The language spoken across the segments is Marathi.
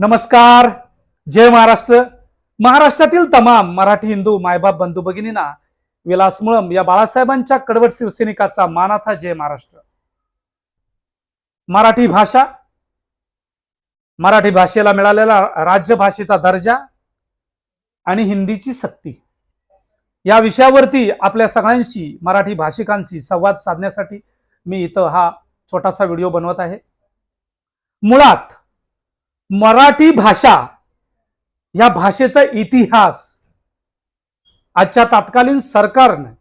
नमस्कार. जय महाराष्ट्र. महाराष्ट्रातील तमाम मराठी हिंदू मायबाप बंधू भगिनींना विलास मुळम या बाळासाहेबांच्या कडवट शिवसैनिकाचा मानाथा जय महाराष्ट्र. मराठी भाषा मराठी भाषेला मिळालेला राज्यभाषेचा दर्जा आणि हिंदीची सक्ती. या विषयावरती आपल्या सगळ्यांशी मराठी भाषिकांशी संवाद साधण्यासाठी मी इथं हा छोटासा व्हिडिओ बनवत आहे. मुळात मराठी भाषा या भाषेचा इतिहास आजच्या तत्कालीन सरकारनं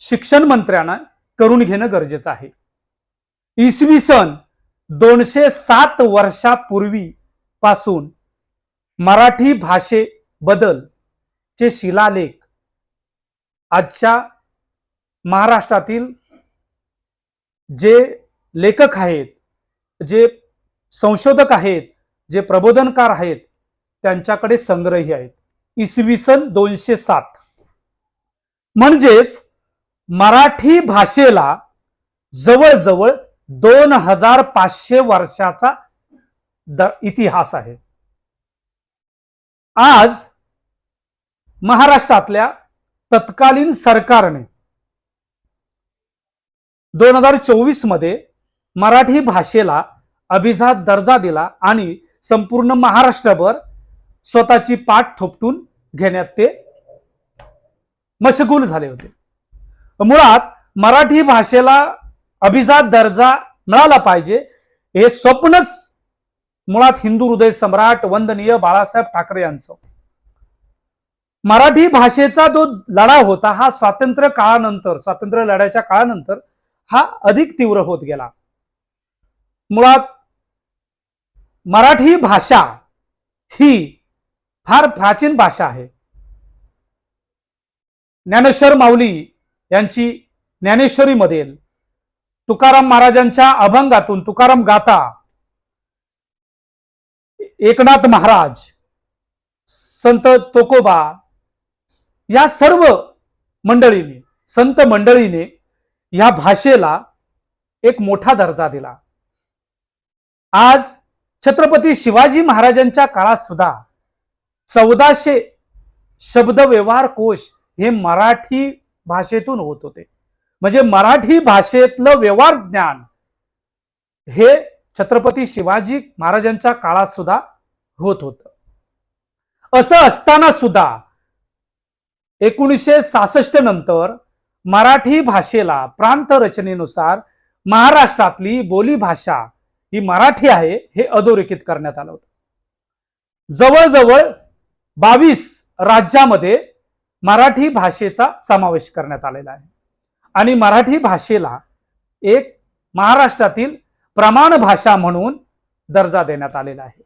शिक्षण मंत्र्यांना करून घेणं गरजेचं आहे. इसवी सन दोनशे सात वर्षापूर्वी पासून मराठी भाषेबद्दल चे शिलालेख आजच्या महाराष्ट्रातील जे लेखक आहेत जे संशोधक आहेत जे प्रबोधनकार आहेत त्यांच्याकडे संग्रही आहेत. इसवी सन दोनशे सात. म्हणजेच मराठी भाषेला जवळजवळ दोन हजार पाचशे वर्षाचा द इतिहास आहे. आज महाराष्ट्रातल्या तत्कालीन सरकारने दोन हजार चोवीसमध्ये मराठी भाषेला अभिजात दर्जा दिला आणि संपूर्ण महाराष्ट्रभर स्वतःची पाठ थोपटून घेण्यात ते मशगूल झाले होते. मुळात मराठी भाषेला अभिजात दर्जा मिळाला पाहिजे हे स्वप्नच मुळात हिंदू हृदय सम्राट वंदनीय बाळासाहेब ठाकरे यांचं. मराठी भाषेचा जो लढा होता हा स्वातंत्र्य काळानंतर स्वातंत्र्य लढ्याच्या काळानंतर हा अधिक तीव्र होत गेला. मुळात मराठी भाषा ही फार प्राचीन भाषा आहे. ज्ञानेश्वर माऊली यांची ज्ञानेश्वरीमधील तुकाराम महाराजांच्या अभंगातून तुकाराम गाता एकनाथ महाराज संत तोकोबा या सर्व मंडळीने संत मंडळीने या भाषेला एक मोठा दर्जा दिला. आज छत्रपती शिवाजी महाराजांच्या काळात सुद्धा चौदाशे शब्द व्यवहार कोश हे मराठी भाषेतून होत होते. म्हणजे मराठी भाषेतलं व्यवहार ज्ञान हे छत्रपती शिवाजी महाराजांच्या काळात सुद्धा होत होत. असं असताना सुद्धा एकोणीसशे सासष्ट नंतर मराठी भाषेला प्रांत रचनेनुसार महाराष्ट्रातली बोलीभाषा ही मराठी आहे हे अधोरेखित करण्यात आलं होतं. जवळजवळ बावीस राज्यामध्ये मराठी भाषेचा समावेश करण्यात आलेला आहे. आणि मराठी भाषेला एक महाराष्ट्रातील प्रमाण भाषा म्हणून दर्जा देण्यात आलेला आहे.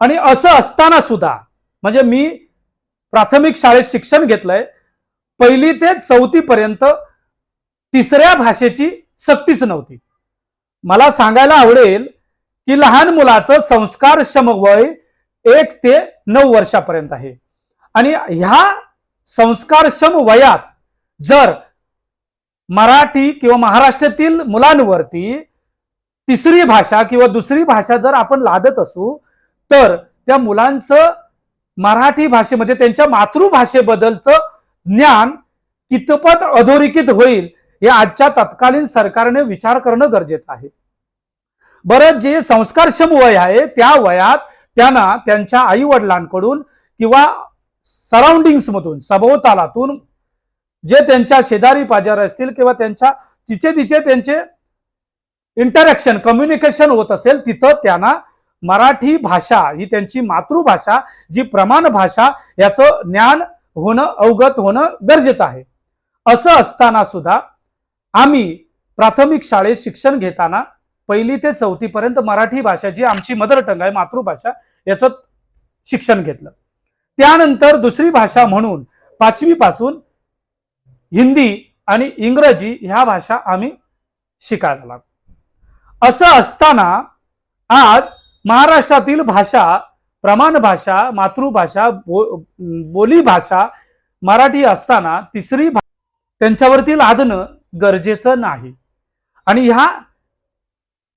आणि असं असताना सुद्धा म्हणजे मी प्राथमिक शाळेत शिक्षण घेतलंय पहिली ते चौथी पर्यंत तिसऱ्या भाषेची सक्तीच नव्हती. मला सांगायला आवडेल की लहान मुलाचं संस्कारक्षम वय एक ते नऊ वर्षापर्यंत आहे. आणि ह्या संस्कारक्षम वयात जर मराठी किंवा महाराष्ट्रातील मुलांवरती तिसरी भाषा किंवा दुसरी भाषा जर आपण लादत असू तर त्या मुलांचं मराठी भाषेमध्ये त्यांच्या मातृभाषेबद्दलचं ज्ञान कितपत अधोरेखित होईल हे आजच्या तत्कालीन सरकारने विचार करणं गरजेचं आहे. बरं जे संस्कारक्षम वय आहे त्या वयात त्यांना त्यांच्या आई वडिलांकडून किंवा सराउंडिंग्समधून सभोवतालातून जे त्यांच्या शेजारी पाजारी असतील किंवा त्यांच्या तिचे तिचे त्यांचे इंटरॅक्शन कम्युनिकेशन होत असेल तिथं त्यांना मराठी भाषा ही त्यांची मातृभाषा जी प्रमाण भाषा याचं ज्ञान होणं अवगत होणं गरजेचं आहे. असं असताना सुद्धा आम्ही प्राथमिक शाळेत शिक्षण घेताना पहिली ते चौथीपर्यंत मराठी भाषा जी आमची मदर टंग आहे मातृभाषा याचं शिक्षण घेतलं. त्यानंतर दुसरी भाषा म्हणून पाचवी पासून हिंदी आणि इंग्रजी ह्या भाषा आम्ही शिकायला लागलो. असं असताना आज महाराष्ट्रातील भाषा प्रमाण भाषा मातृभाषा बो बोली भाषा मराठी असताना तिसरी भा त्यांच्यावरती लादणं गरजेचं नाही. आणि ह्या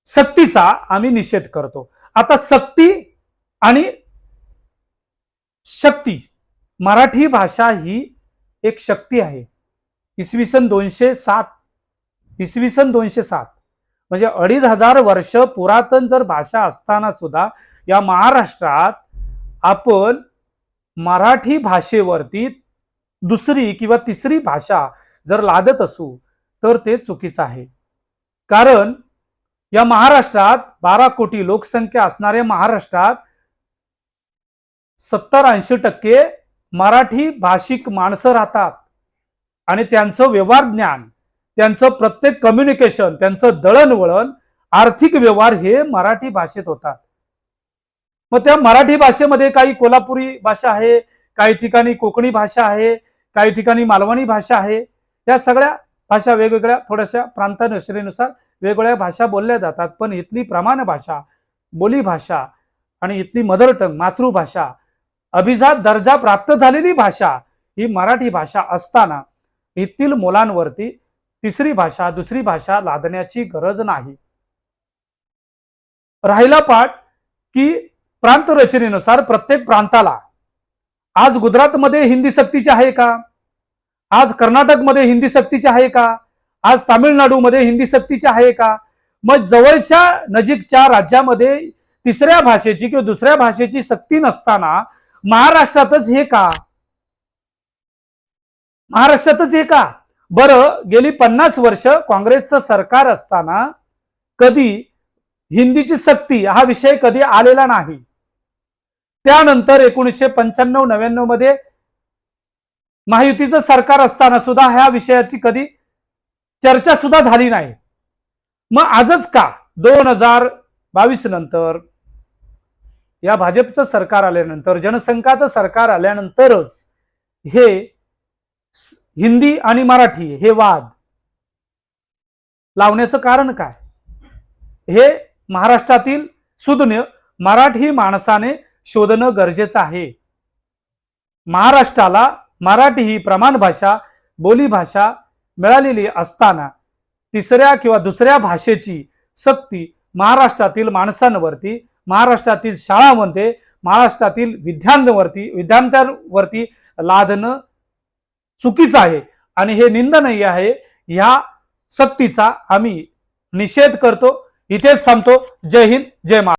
सक्तीचा आम्ही निषेध करतो. आता सक्ती आणि शक्ती मराठी भाषा ही एक शक्ती आहे. इसवी सन दोनशे सात इसवी सन दोनशे सात. म्हणजे अडीच हजार वर्ष पुरातन जर भाषा असताना सुद्धा या महाराष्ट्रात आपण मराठी भाषेवरती दुसरी किंवा तिसरी भाषा जर लादत असू तर ते चुकीचं आहे. कारण या महाराष्ट्रात बारा कोटी लोकसंख्या असणाऱ्या महाराष्ट्रात सत्तर ऐंशी टक्के मराठी भाषिक माणसं राहतात. आणि त्यांचं व्यवहार ज्ञान त्यांचं प्रत्येक कम्युनिकेशन त्यांचं दळणवळण आर्थिक व्यवहार हे मराठी भाषेत होतात. मग त्या मराठी भाषेमध्ये काही कोल्हापुरी भाषा आहे काही ठिकाणी कोकणी भाषा आहे काही ठिकाणी मालवणी भाषा आहे. या सगळ्या भाषा वेगवेगळ्या थोड्याशा प्रांतानुसार वेगवेगळ्या भाषा बोलल्या जातात पण इथली प्रमाण भाषा बोलीभाषा आणि इथली मदर टंग मातृभाषा अभिजात दर्जा प्राप्त झालेली भाषा ही मराठी भाषा असताना येथील मुलांवरती तिसरी भाषा दुसरी भाषा लादण्याची गरज नाही. राहिला पाठ की प्रांत रचनेनुसार प्रत्येक प्रांताला आज गुजरातमध्ये हिंदी सक्तीची आहे का? आज कर्नाटकमध्ये हिंदी सक्तीची आहे का? आज तामिळनाडूमध्ये हिंदी सक्तीची आहे का? मग जवळच्या नजीकच्या राज्यामध्ये तिसऱ्या भाषेची किंवा दुसऱ्या भाषेची सक्ती नसताना महाराष्ट्रातच हे का? महाराष्ट्रातच हे का? बरं गेली पन्नास वर्ष काँग्रेसचं सरकार असताना कधी हिंदीची सक्ती हा विषय कधी आलेला नाही. त्यानंतर एकोणीसशे पंच्याण्णव नव्याण्णवमध्ये महायुतीचं सरकार असताना सुद्धा ह्या विषयाची कधी चर्चा सुद्धा झाली नाही. मग आजच का दोन हजार बावीस नंतर या भाजपचं सरकार आल्यानंतर जनसंघाचं सरकार आल्यानंतरच हे हिंदी आणि मराठी हे वाद लावण्याचं कारण काय? हे महाराष्ट्रातील सुज्ञ मराठी माणसाने शोधणं गरजेचं आहे. महाराष्ट्राला मराठी ही प्रमाण भाषा बोलीभाषा मिळालेली असताना तिसऱ्या किंवा दुसऱ्या भाषेची सक्ती महाराष्ट्रातील माणसांवरती महाराष्ट्रातील शाळांमध्ये महाराष्ट्रातील विद्यार्थ्यांवरती विद्यार्थ्यांवरती लादणं चुकीचं आहे. आणि हे निंदनीय आहे. ह्या सक्तीचा आम्ही निषेध करतो. इथेच थांबतो. जय हिंद जय महाराष्ट्र